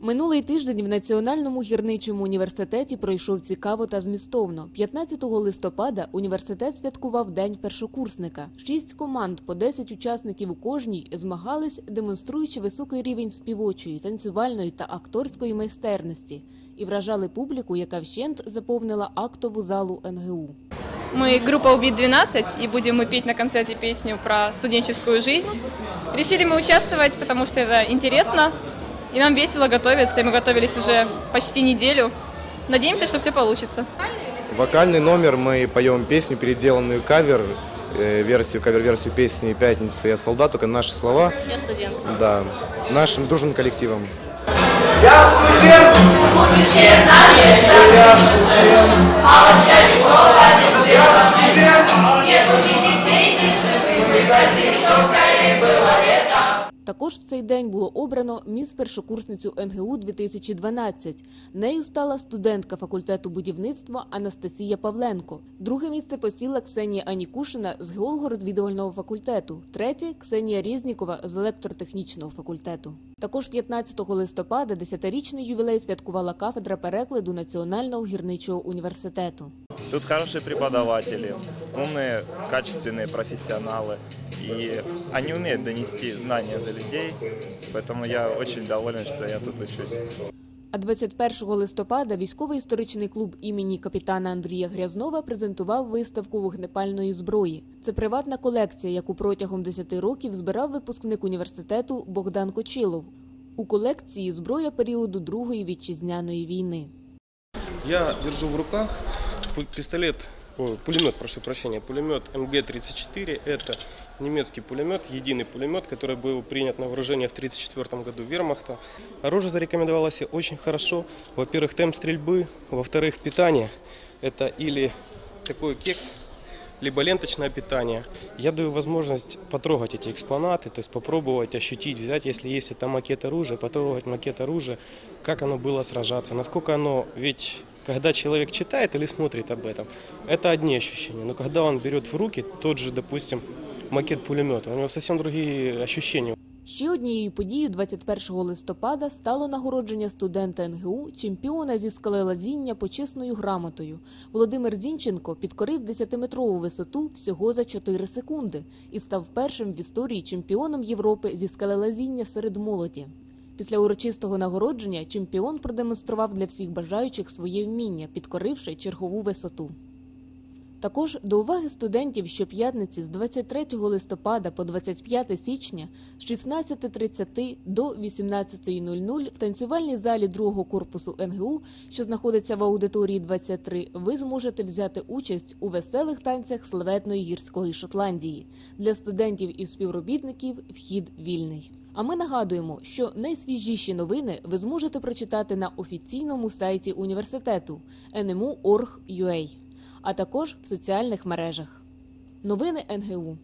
Минулий тиждень в Національному гірничому університеті пройшов цікаво та змістовно. 15 листопада університет святкував День першокурсника. Шість команд по 10 учасників у кожній змагались, демонструючи високий рівень співочої, танцювальної та акторської майстерності, і вражали публіку, яка вщент заповнила актову залу НГУ. Мы группа «Убит-12» и будем мы петь на концерте песню про студенческую жизнь. Решили мы участвовать, потому что это интересно, и нам весело готовиться, и мы готовились уже почти неделю. Надеемся, что все получится. Вокальный номер мы поем песню, переделанную кавер, э, версию, кавер-версию песни «Пятница, я солдат», только наши слова. Я студент. Да, нашим дружным коллективом. Я студент, Будущее наше я студент, а вообще слова не Також в цей день було обрано міс першокурсницю НГУ 2012. Нею стала студентка факультету будівництва Анастасія Павленко. Друге місце посіла Ксенія Анікушина з геолого-розвідувального факультету. Третє Ксенія Різнікова з електротехнічного факультету. Також 15 листопада 10-річний ювілей святкувала кафедра перекладу Національного гірничого університету. Тут хорошие преподаватели, умные, качественные профессионалы. И они умеют донести знания до людей. Поэтому я очень доволен, что я тут учусь. А 21 листопада військовий історичний клуб імені капітана Андрія Грязнова презентував виставку вогнепальної зброї. Це приватна колекція, яку протягом 10 років збирав випускник університету Богдан Кочилов. У колекції зброя періоду Другої вітчизняної війни. Я держу в руках пу- пистолет, пулемет, прошу прощения, пулемет МГ-34. Это немецкий пулемет, единый пулемет, который был принят на вооружение в 1934 году вермахта. Оружие зарекомендовало себя очень хорошо. Во-первых, темп стрельбы, во-вторых, питание. Это или такой кекс, либо ленточное питание. Я даю возможность потрогать эти экспонаты, то есть попробовать ощутить, взять, если есть это макет оружия, потрогать макет оружия, как оно было сражаться, насколько оно, ведь когда человек читает или смотрит об этом, это одни ощущения, но когда он берет в руки тот же, допустим, макет пулемета, у него совсем другие ощущения. Ще однією подією 21 листопада стало нагородження студента НГУ, чемпіона зі скелелазіння почесною грамотою. Володимир Зінченко підкорив 10-метрову висоту всього за 4 секунди і став першим в історії чемпіоном Європи зі скелелазіння серед молоді. Після урочистого нагородження чемпіон продемонстрував для всіх бажаючих своє вміння, підкоривши чергову висоту. Також до уваги студентів щоп'ятниці з 23 листопада по 25 січня з 16.30 до 18.00 в танцювальній залі другого корпусу НГУ, що знаходиться в аудиторії 23, ви зможете взяти участь у веселих танцях славетної гірської Шотландії. Для студентів і співробітників вхід вільний. А ми нагадуємо, що найсвіжіші новини ви зможете прочитати на офіційному сайті університету nmu.org.ua а також в соціальних мережах. Новини НГУ.